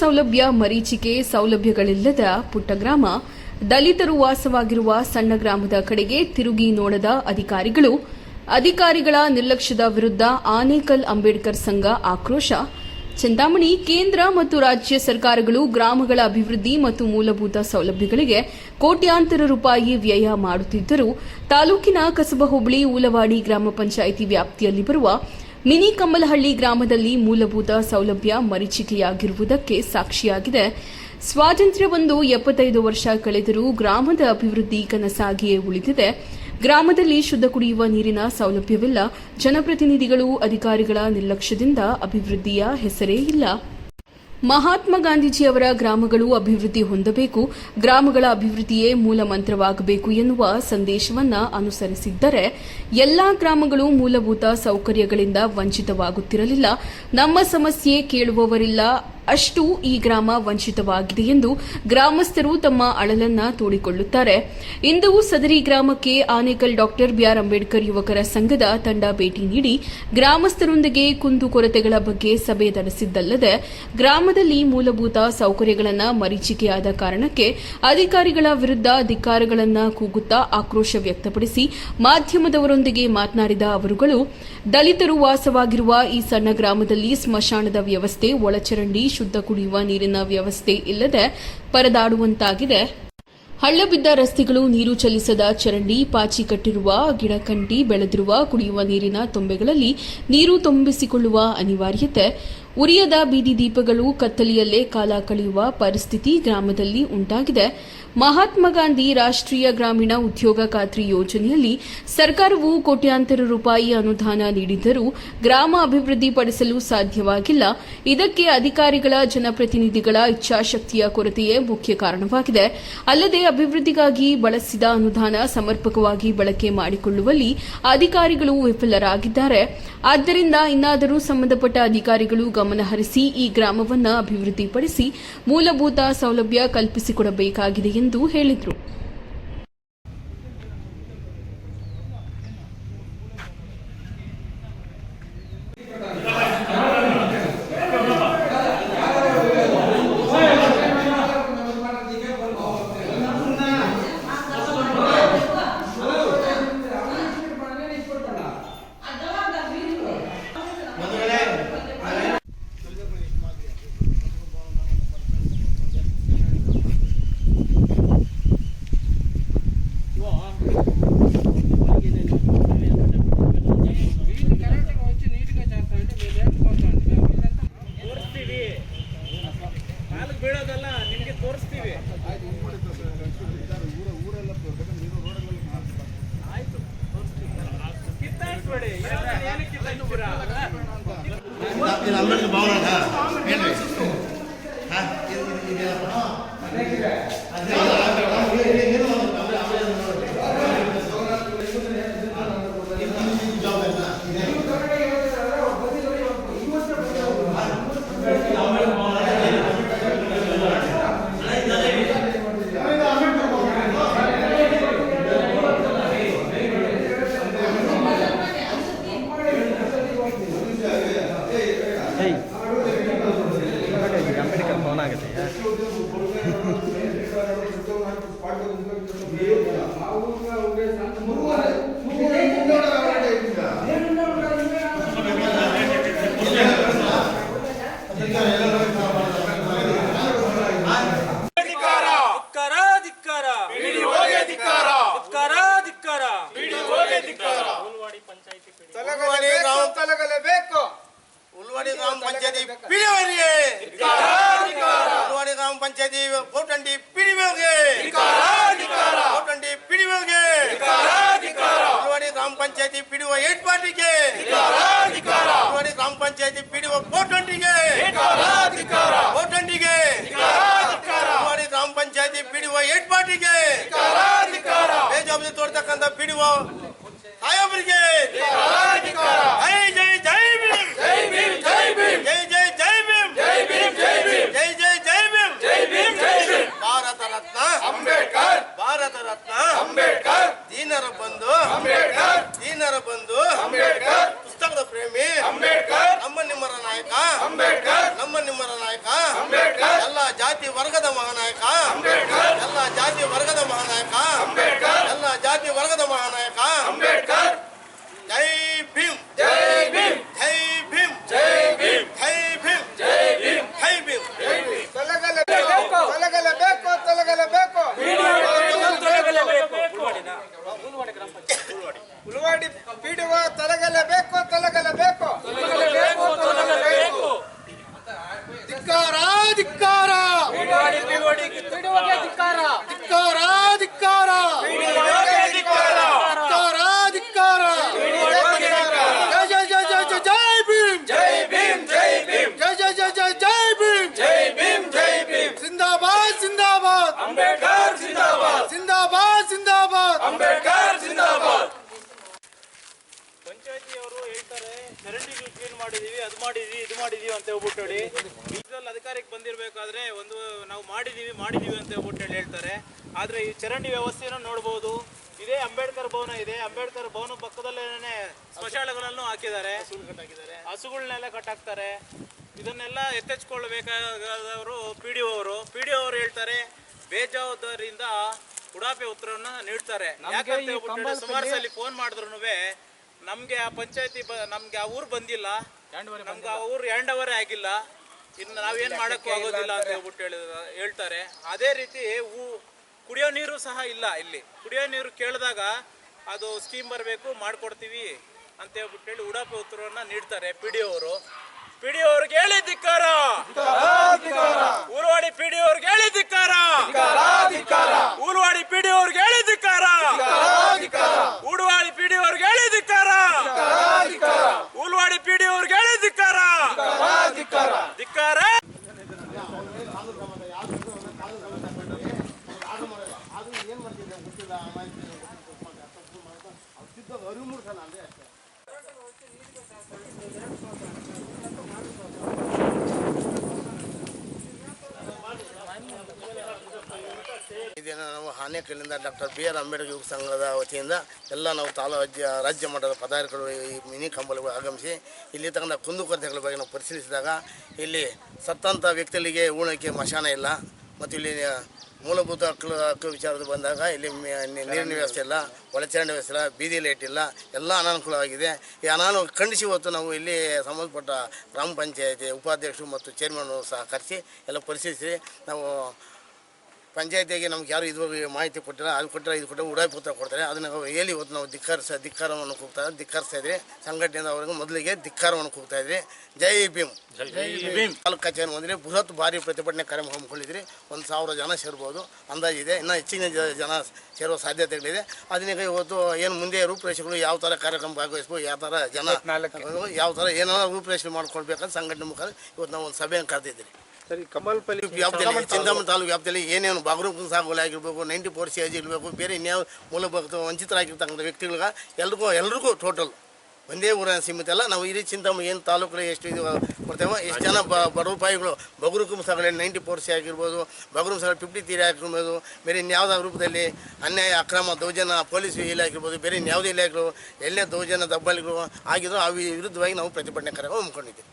ಸೌಲಭ್ಯ ಮರೀಚಿಕೆ ಸೌಲಭ್ಯಗಳಿಲ್ಲದ ಪುಟ್ಟ ಗ್ರಾಮ, ದಲಿತರು ವಾಸವಾಗಿರುವ ಸಣ್ಣ ಗ್ರಾಮದ ಕಡೆಗೆ ತಿರುಗಿ ನೋಡದ ಅಧಿಕಾರಿಗಳು, ಅಧಿಕಾರಿಗಳ ನಿರ್ಲಕ್ಷ್ಯದ ವಿರುದ್ಧ ಆನೇಕಲ್ ಅಂಬೇಡ್ಕರ್ ಸಂಘ ಆಕ್ರೋಶ. ಚಿಂತಾಮಣಿ ಕೇಂದ್ರ ಮತ್ತು ರಾಜ್ಯ ಸರ್ಕಾರಗಳು ಗ್ರಾಮಗಳ ಅಭಿವೃದ್ಧಿ ಮತ್ತು ಮೂಲಭೂತ ಸೌಲಭ್ಯಗಳಿಗೆ ಕೋಟ್ಯಾಂತರ ರೂಪಾಯಿ ವ್ಯಯ ಮಾಡುತ್ತಿದ್ದರೂ, ತಾಲೂಕಿನ ಕಸಬ ಹೋಬಳಿ, ಊಲವಾಡಿ ಗ್ರಾಮ ಪಂಚಾಯಿತಿ ವ್ಯಾಪ್ತಿಯಲ್ಲಿ ಬರುವ ಮಿನಿ ಕಮ್ಮಲಹಳ್ಳಿ ಗ್ರಾಮದಲ್ಲಿ ಮೂಲಭೂತ ಸೌಲಭ್ಯ ಮರೀಚಿಕೆಯಾಗಿರುವುದಕ್ಕೆ ಸಾಕ್ಷಿಯಾಗಿದೆ. ಸ್ವಾತಂತ್ರ್ಯವೊಂದು ಎಪ್ಪತ್ತೈದು ವರ್ಷ ಕಳೆದರೂ ಗ್ರಾಮದ ಅಭಿವೃದ್ಧಿ ಕನಸಾಗಿಯೇ ಉಳಿದಿದೆ. ಗ್ರಾಮದಲ್ಲಿ ಶುದ್ಧ ಕುಡಿಯುವ ನೀರಿನ ಸೌಲಭ್ಯವಿಲ್ಲ. ಜನಪ್ರತಿನಿಧಿಗಳು, ಅಧಿಕಾರಿಗಳ ನಿರ್ಲಕ್ಷ್ಯದಿಂದ ಅಭಿವೃದ್ಧಿಯ ಹೆಸರೇ ಇಲ್ಲ. ಮಹಾತ್ಮ ಗಾಂಧೀಜಿಯವರ ಗ್ರಾಮಗಳು ಅಭಿವೃದ್ಧಿ ಹೊಂದಬೇಕು, ಗ್ರಾಮಗಳ ಅಭಿವೃದ್ಧಿಯೇ ಮೂಲ ಮಂತ್ರವಾಗಬೇಕು ಎನ್ನುವ ಸಂದೇಶವನ್ನ ಅನುಸರಿಸಿದ್ದರೆ ಎಲ್ಲಾ ಗ್ರಾಮಗಳು ಮೂಲಭೂತ ಸೌಕರ್ಯಗಳಿಂದ ವಂಚಿತವಾಗುತ್ತಿರಲಿಲ್ಲ. ನಮ್ಮ ಸಮಸ್ಯೆ ಕೇಳುವವರಿಲ್ಲ ಅಷ್ಟು ಈ ಗ್ರಾಮ ವಂಚಿತವಾಗಿದೆ ಎಂದು ಗ್ರಾಮಸ್ಥರು ತಮ್ಮ ಅಳಲನ್ನ ತೋಡಿಕೊಳ್ಳುತ್ತಾರೆ. ಇಂದು ಸದರಿ ಗ್ರಾಮಕ್ಕೆ ಆನೇಕಲ್ ಡಾಕ್ಟರ್ ಬಿಆರ್ ಅಂಬೇಡ್ಕರ್ ಯುವಕರ ಸಂಘದ ತಂಡ ಭೇಟಿ ನೀಡಿ ಗ್ರಾಮಸ್ಥರೊಂದಿಗೆ ಕುಂದುಕೊರತೆಗಳ ಬಗ್ಗೆ ಸಭೆ ನಡೆಸಿದ್ದಲ್ಲದೆ ಗ್ರಾಮದಲ್ಲಿ ಮೂಲಭೂತ ಸೌಕರ್ಯಗಳನ್ನು ಮರೀಚಿಕೆಯಾದ ಕಾರಣಕ್ಕೆ ಅಧಿಕಾರಿಗಳ ವಿರುದ್ಧ ಧಿಕ್ಕಾರಗಳನ್ನು ಕೂಗುತ್ತಾ ಆಕ್ರೋಶ ವ್ಯಕ್ತಪಡಿಸಿ ಮಾಧ್ಯಮದವರೊಂದಿಗೆ ಮಾತನಾಡಿದ ಅವರುಗಳು, ದಲಿತರು ವಾಸವಾಗಿರುವ ಈ ಸಣ್ಣ ಗ್ರಾಮದಲ್ಲಿ ಸ್ಮಶಾನದ ವ್ಯವಸ್ಥೆ ಒಳಚರಂಡಿ ಶುದ್ಧ ಕುಡಿಯುವ ನೀರಿನ ವ್ಯವಸ್ಥೆ ಇಲ್ಲದೆ ಪರದಾಡುವಂತಾಗಿದೆ. ಹಳ್ಳಬಿದ್ದ ರಸ್ತೆಗಳು, ನೀರು ಚಲಿಸದ ಚರಂಡಿ, ಪಾಚಿ ಕಟ್ಟಿರುವ ಗಿಡಕಂಟಿ ಬೆಳೆದಿರುವ ಕುಡಿಯುವ ನೀರಿನ ತೊಂಬೆಗಳಲ್ಲಿ ನೀರು ತುಂಬಿಸಿಕೊಳ್ಳುವ ಅನಿವಾರ್ಯತೆ. ಉರಿಯದ ಬೀದಿ ದೀಪಗಳು ಕತ್ತಲೆಯಲ್ಲೇ ಕಾಲ ಕಳೆಯುವ ಪರಿಸ್ಥಿತಿ ಗ್ರಾಮದಲ್ಲಿ ಉಂಟಾಗಿದೆ. ಮಹಾತ್ಮ ಗಾಂಧಿ ರಾಷ್ಟ್ರೀಯ ಗ್ರಾಮೀಣ ಉದ್ಯೋಗ ಖಾತ್ರಿ ಯೋಜನೆಯಲ್ಲಿ ಸರ್ಕಾರವು ಕೋಟ್ಯಾಂತರ ರೂಪಾಯಿ ಅನುದಾನ ನೀಡಿದ್ದರೂ ಗ್ರಾಮ ಅಭಿವೃದ್ಧಿಪಡಿಸಲು ಸಾಧ್ಯವಾಗಿಲ್ಲ. ಇದಕ್ಕೆ ಅಧಿಕಾರಿಗಳ, ಜನಪ್ರತಿನಿಧಿಗಳ ಇಚ್ಛಾಶಕ್ತಿಯ ಕೊರತೆಯೇ ಮುಖ್ಯ ಕಾರಣವಾಗಿದೆ. ಅಲ್ಲದೆ ಅಭಿವೃದ್ಧಿಗಾಗಿ ಬಳಸಿದ ಅನುದಾನ ಸಮರ್ಪಕವಾಗಿ ಬಳಕೆ ಮಾಡಿಕೊಳ್ಳುವಲ್ಲಿ ಅಧಿಕಾರಿಗಳು ವಿಫಲರಾಗಿದ್ದಾರೆ. ಆದ್ದರಿಂದ ಇನ್ನಾದರೂ ಸಂಬಂಧಪಟ್ಟ ಅಧಿಕಾರಿಗಳು ಗಮನಹರಿಸಿ ಈ ಗ್ರಾಮವನ್ನು ಅಭಿವೃದ್ಧಿಪಡಿಸಿ ಮೂಲಭೂತ ಸೌಲಭ್ಯ ಕಲ್ಪಿಸಿಕೊಡಬೇಕಾಗಿದೆ ಎಂದು ಹೇಳಿದರು ತೋರಿಸ್ತೀವಿ ನಾಲ್ಕು ಬೀಳೋದಲ್ಲ ನಿಮಗೆ ತೋರಿಸ್ತೀವಿ ಆಯ್ತು ಕಿತ್ತಾಕ್ಬೇಡಿ ಏನಕ್ಕೆ ಕಿತ್ತಾಕ್ತೀರಾ ಇದು ಅಂಬೇಡ್ಕರ್ ಭವನ ಹೇಳ್ರಿ ಹಾ, ಇದು- ಇದು- ಇದೆಯಲ್ಲಪ್ಪ? ಅದೇ ಅಲ್ಲ, ಅದೇ ಅಲ್ಲ, ಇದು- ಇದು ಒಂದು ಕಮಲ, ಆಮೇಲೆ ಅದು ನೋಡಿ. ಇದು ನಿಮ್ಮ ಜಾಬ್ ಆಯ್ತಾ? ಇದೆ. ಅಂಬೇಡ್ಕರ್ ಭವನ ಆಗುತ್ತೆ ಧಿಕ್ಕಾರ ಧಿಕ್ಕಾರ ಧಿಕ್ಕಾರ ಧಿಕ್ಕಾರ ಉಲ್ವಾಡಿ ಬೇಕು ಉಲ್ವಾಡಿ ಗ್ರಾಮ ಪಂಚಾಯತಿ ಪಿಡಿಯವರಿಗೆ ಉಲ್ವಾಡಿ ಗ್ರಾಮ ಪಂಚಾಯತಿ ಕೋಟಂಡಿ ಪಿಡಿಯವರಿಗೆ ಕೋಟಂಡಿ ಪಿಡಿಯವರಿಗೆ ಉಲ್ವಾಡಿ ಗ್ರಾಮ ಪಂಚಾಯತಿ ಪಿಡಿವ ಏಟ್ ಪಾರ್ಟಿಗೆ ಉಲ್ವಾಡಿ ಗ್ರಾಮ ಪಂಚಾಯತಿ ಪಿಡಿಯುವ ಕೋಟಂಡಿಗೆ ಕೋಟಂಡಿಗೆ ಉಲ್ವಾಡಿ ಗ್ರಾಮ ಪಂಚಾಯತಿ ಪಿಡಿಯುವ ಏಟ್ ಪಾರ್ಟಿಗೆ ಬೇಜವಾಬ್ದಾರಿ ತೋರ್ತಕ್ಕಂಥ ಪಿಡಿಯುವ ಸಾಹೇಬರಿಗೆ ಜೈ ಜೈ ಜೈ ಭೀಮ್ ಜೈ ಭೀಮ್ ಜೈ ಭೀಮ್ ಜೈ ಜೈ ಜೈ ಭೀಮ್ ಜೈ ಭೀಮ್ ಜೈ ಭೀಮ್ ಜೈ ಜೈ ಜೈ ಭೀಮ್ ಜೈ ಭೀಮ್ ಜೈ ಭೀಮ್ ಭಾರತ ರತ್ನ ಅಂಬೇಡ್ಕರ್ ಭಾರತ ರತ್ನ ಅಂಬೇಡ್ಕರ್ ದೀನರ ಬಂಧು ಅಂಬೇಡ್ಕರ್ ದೀನರ ಬಂಧು ಅಂಬೇಡ್ಕರ್ ಪುಸ್ತಕದ ಪ್ರೇಮಿ ಅಂಬೇಡ್ಕರ್ ನಮ್ಮ ನಿಮ್ಮರ ನಾಯಕ ಅಂಬೇಡ್ಕರ್ ನಮ್ಮ ನಿಮ್ಮರ ನಾಯಕ ಅಂಬೇಡ್ಕರ್ ವರ್ಗದ ಮಹಾನಾಯಕ ಎಲ್ಲ ಜಾತಿ ವರ್ಗದ ಮಹಾನಾಯಕ ಎಲ್ಲ ಜಾತಿ ವರ್ಗದ ಮಹಾನಾಯಕ ಜೈ ಭೀಮ್ ಜೈ ಭೀಮ್ ಜೈ ಭೀಮ್ ಜೈ ಭೀಮ್ ಜೈ ಭೀಮ್ ಜೈ ಭೀಮ್ ಜೈ ಭೀಮ್ ತೊಲಗಲೇಬೇಕು ತೊಲಗಲೇಬೇಕು ತೊಲಗಲೇಬೇಕು ಉಳುವಾಡಿ ಪಿಡುವ ತೊಲಗಲೇಬೇಕು ತೊಲಗಲೇಬೇಕು ಧಿಕ್ಕಾರ ಧಿಕ್ಕಾರ ಧಿಕ್ಕಾರ ಧಿಕ್ಕಾರ ಧಿಕ್ಕಾರ ಧಿಕ್ಕಾರ ಜೈ ಜೈ ಜೈ ಜೈ ಜೈ ಜೈ ಭೀಮ್ ಜೈ ಭೀಮ್ ಜೈ ಭೀಮ್ ಜೈ ಜೈ ಜೈ ಜೈ ಜೈ ಭೀಮ್ ಜೈ ಭೀಮ್ ಜೈ ಭೀಮ್ ಸಿಂದಾಬಾದ್ ಸಿಂದಾಬಾದ್ ಅಂಬೇಡ್ಕರ್ ಸಿಂದಾಬಾದ್ ಸಿಂದಾಬಾದ್ ಸಿಂದಾಬಾದ್ ಅಂಬೇಡ್ಕರ್ ಸಿಂದಾಬಾದ್ ಪಂಚಾಯತಿಯವರು ಹೇಳ್ತಾರೆ ಚರಂಡಿಗಳು ಕ್ಲೀನ್ ಮಾಡಿದೀವಿ ಅದು ಮಾಡಿದ್ವಿ ಇದು ಮಾಡಿದೀವಿ ಅಂತ ಹೇಳ್ಬಿಟ್ಟು ಹೇಳಿ. ಇದ್ರಲ್ಲಿ ಅಧಿಕಾರಕ್ಕೆ ಬಂದಿರಬೇಕಾದ್ರೆ ಒಂದು ನಾವು ಮಾಡಿದೀವಿ ಮಾಡಿದೀವಿ ಅಂತ ಹೇಳ್ಬಿಟ್ಟು ಹೇಳಿ ಹೇಳ್ತಾರೆ. ಆದ್ರೆ ಈ ಚರಂಡಿ ವ್ಯವಸ್ಥೆಯನ್ನು ನೋಡ್ಬೋದು. ಇದೇ ಅಂಬೇಡ್ಕರ್ ಭವನ ಇದೆ. ಅಂಬೇಡ್ಕರ್ ಭವನ ಪಕ್ಕದಲ್ಲೇನೆ ಸ್ಮಶಾನಗಳನ್ನು ಹಾಕಿದ್ದಾರೆ. ಹಸುಗಳನ್ನೆಲ್ಲ ಕಟ್ಟಾಕ್ತಾರೆ. ಇದನ್ನೆಲ್ಲ ಎತ್ತೆಚ್ಕೊಳ್ಬೇಕಾದವರು ಪಿ ಡಿ ಅವರು. ಪಿ ಡಿ ಅವರು ಹೇಳ್ತಾರೆ ಬೇಜವಾಬ್ದಾರಿಯಿಂದ ಉಡಾಪೆ ಉತ್ತರವನ್ನು ನೀಡ್ತಾರೆ. ಯಾಕಂತ ಹೇಳ್ಬಿಟ್ಟು ಹೇಳಿ ಸುಮಾರು ಸಲ ಫೋನ್ ಮಾಡಿದ್ರು ನಮಗೆ ಆ ಪಂಚಾಯತಿ ನಮ್ಗೆ ಆ ಊರು ಬಂದಿಲ್ಲ. ನಮ್ಗೆ ಅವ್ರು ಹ್ಯಾಂಡ್ ಅವರೇ ಆಗಿಲ್ಲ. ಇನ್ನು ನಾವೇನು ಮಾಡೋಕ್ಕೂ ಆಗೋದಿಲ್ಲ ಅಂತ ಹೇಳ್ಬಿಟ್ಟು ಹೇಳಿದ ಹೇಳ್ತಾರೆ. ಅದೇ ರೀತಿ ಊ ಕುಡಿಯೋ ನೀರು ಸಹ ಇಲ್ಲ ಇಲ್ಲಿ. ಕುಡಿಯೋ ನೀರು ಕೇಳಿದಾಗ ಅದು ಸ್ಕೀಮ್ ಬರಬೇಕು ಮಾಡಿಕೊಡ್ತೀವಿ ಅಂತ ಹೇಳ್ಬಿಟ್ಟು ಹೇಳಿ ಉಡಾಪ ಉತ್ತರವನ್ನು ನೀಡ್ತಾರೆ ಪಿ ಡಿ ಅವರು. ಪಿ ಡಿ ಅವ್ರಿಗೆ ಹೇಳಿ ಅದು ಏನು ಮಾಡ್ತಿದ್ದೆ ಗೊತ್ತಿಲ್ಲ ಅಮಾಯಕ ಅರಿವು ಮೂಡಿಸಲ್ಲ ಅಂದರೆ. ಇದನ್ನು ನಾವು ಆನೇಕಲ್ಲಿಂದ ಡಾಕ್ಟರ್ ಬಿ ಆರ್ ಅಂಬೇಡ್ಕರ್ ಯುವ ಸಂಘದ ವತಿಯಿಂದ ಎಲ್ಲ ನಾವು ತಾಲೂ ರಾಜ್ಯ ರಾಜ್ಯ ಮಟ್ಟದ ಪದಾಧಿಕಾರಿಗಳು ಈ ಮಿನಿ ಕಂಬಳಿಗಳು ಆಗಮಿಸಿ ಇಲ್ಲಿ ತಗೊಂಡ ಕುಂದುಕೊರತೆಗಳ ಬಗ್ಗೆ ನಾವು ಪರಿಶೀಲಿಸಿದಾಗ ಇಲ್ಲಿ ಸತ್ತಂಥ ವ್ಯಕ್ತಿಗಳಿಗೆ ಉಣಕ್ಕೆ ಮಶಾನ ಇಲ್ಲ ಮತ್ತು ಇಲ್ಲಿ ಮೂಲಭೂತ ಹಕ್ಕು ಹಕ್ಕು ವಿಚಾರದ ಬಂದಾಗ ಇಲ್ಲಿ ನೀರಿನ ವ್ಯವಸ್ಥೆ ಇಲ್ಲ, ಒಳಚರಂಡಿ ವ್ಯವಸ್ಥೆ ಇಲ್ಲ, ಬೀದಿ ಲೈಟ್ ಇಲ್ಲ, ಎಲ್ಲ ಅನಾನುಕೂಲವಾಗಿದೆ. ಈ ಅನಾನು ಖಂಡಿಸಿ ಹೊತ್ತು ನಾವು ಇಲ್ಲಿ ಸಂಬಂಧಪಟ್ಟ ಗ್ರಾಮ ಪಂಚಾಯತಿ ಉಪಾಧ್ಯಕ್ಷರು ಮತ್ತು ಚೇರ್ಮನ್ ಸಹ ಕರೆಸಿ ಎಲ್ಲ ಪರಿಶೀಲಿಸಿ ನಾವು ಪಂಚಾಯತಿಗೆ ನಮ್ಗೆ ಯಾರು ಇದು ಮಾಹಿತಿ ಕೊಟ್ಟಿಲ್ಲ ಅದು ಕೊಟ್ಟರೆ ಇದು ಕೊಟ್ಟರೆ ಉಡಾಯಿ ಪುತ್ರ ಕೊಡ್ತಾರೆ. ಅದನ್ನ ನಾವು ಹೇಳಿ ಇವತ್ತು ನಾವು ಧಿಕ್ಕರ್ಸ ಧಿಕ್ಕಾರವನ್ನು ಕೂಗ್ತಾ ಧಿಕ್ಕಾರಿಸ್ತಾ ಇದ್ರಿ ಸಂಘಟನೆಯಿಂದ ಅವರಿಗೆ ಮೊದಲಿಗೆ ಧಿಕ್ಕಾರವನ್ನು ಕೂಗ್ತಾ ಇದ್ರಿ ಜೈ ಭೀಮ್. ಭೀಮ್. ತಾಲೂಕು ಕಚೇರಿ ಬಂದರೆ ಬೃಹತ್ ಭಾರಿ ಪ್ರತಿಭಟನೆ ಕಾರ್ಯಕ್ರಮ ಹಮ್ಮಿಕೊಂಡಿದ್ರಿ ಒಂದು ಸಾವಿರ ಜನ ಸೇರ್ಬೋದು. ಅಂದಾಜಿದೆ ಇನ್ನೂ ಹೆಚ್ಚಿನ ಜ- ಜನ ಸೇರುವ ಸಾಧ್ಯತೆಗಳಿದೆ. ಅದನ್ನ ಇವತ್ತು ಏನು ಮುಂದೆ ರೂಪುರೇಷೆಗಳು ಯಾವ ಥರ ಕಾರ್ಯಕ್ರಮ ಭಾಗವಹಿಸ್ಬೋದು ಯಾವ ಥರ ಜನ ಯಾವ ಥರ ಏನಾರ ರೂಪುರೇಷೆ ಮಾಡ್ಕೊಳ್ಬೇಕಂತ ಸಂಘಟನೆ ಮುಖಾಂತರ ಇವತ್ತು ನಾವು ಒಂದು ಸಭೆಯನ್ನು ಕರೆದಿದ್ದೀರಿ. ಸರಿ ಕಮಲ್ಪಲ್ಲಿ ವ್ಯಾಪ್ತಿಯಲ್ಲಿ ಚಿಂತಾಮಣಿ ತಾಲೂಕು ವ್ಯಾಪ್ತಿಯಲ್ಲಿ ಏನೇನು ಬಾಗರೂಪ ಸಾಗುವಳಿ ಆಗಿರ್ಬೇಕು ನೈಂಟಿ ಫೋರ್ ಸಿ ಇರಬೇಕು ಬೇರೆ ಇನ್ಯಾವ ಮೂಲಭೂತ ವಂಚಿತರಾಗಿರ್ತಕ್ಕಂಥ ವ್ಯಕ್ತಿಗಳಿಗೆ ಎಲ್ರಿಗೂ ಎಲ್ರಿಗೂ ಟೋಟಲ್ ಒಂದೇ ಊರ ಸೀಮಿತ ಅಲ್ಲ. ನಾವು ಇಡೀ ಚಿಂತಾಮಣಿ ಏನು ತಾಲೂಕಲ್ಲಿ ಎಷ್ಟು ಇದು ಕೊಡ್ತೇವೋ ಎಷ್ಟು ಜನ ಬ ಬಡವಪಾಯಿಗಳು ಬಗರುಕುಂ ಸಾಗಣೆ ನೈಂಟಿ ಫೋರ್ ಸಿ ಆಗಿರ್ಬೋದು ಬಗರುಕುಂ ಸಾಗಣೆ ಫಿಫ್ಟಿ ತೀರಿ ಆಗಿರ್ಬೋದು ಬೇರೆ ಇನ್ಯಾವುದಾದ್ರು ರೂಪದಲ್ಲಿ ಅನ್ಯಾಯ ಅಕ್ರಮ ದೌರ್ಜನ್ಯ ಪೊಲೀಸ್ ಇಲಾಖೆ ಬೇರೆ ಇನ್ಯಾವುದೇ ಇಲಾಖೆಗಳು ಎಲ್ಲೇ ದೌರ್ಜನ್ಯ ದಬ್ಬಾಳಿಗಳು ಆಗಿದ್ರು ಆ ವಿರುದ್ಧವಾಗಿ ನಾವು ಪ್ರತಿಭಟನೆ ಕಾರ್ಯಕ್ರಮ ಹಮ್ಮಿಕೊಂಡಿದ್ದೀವಿ.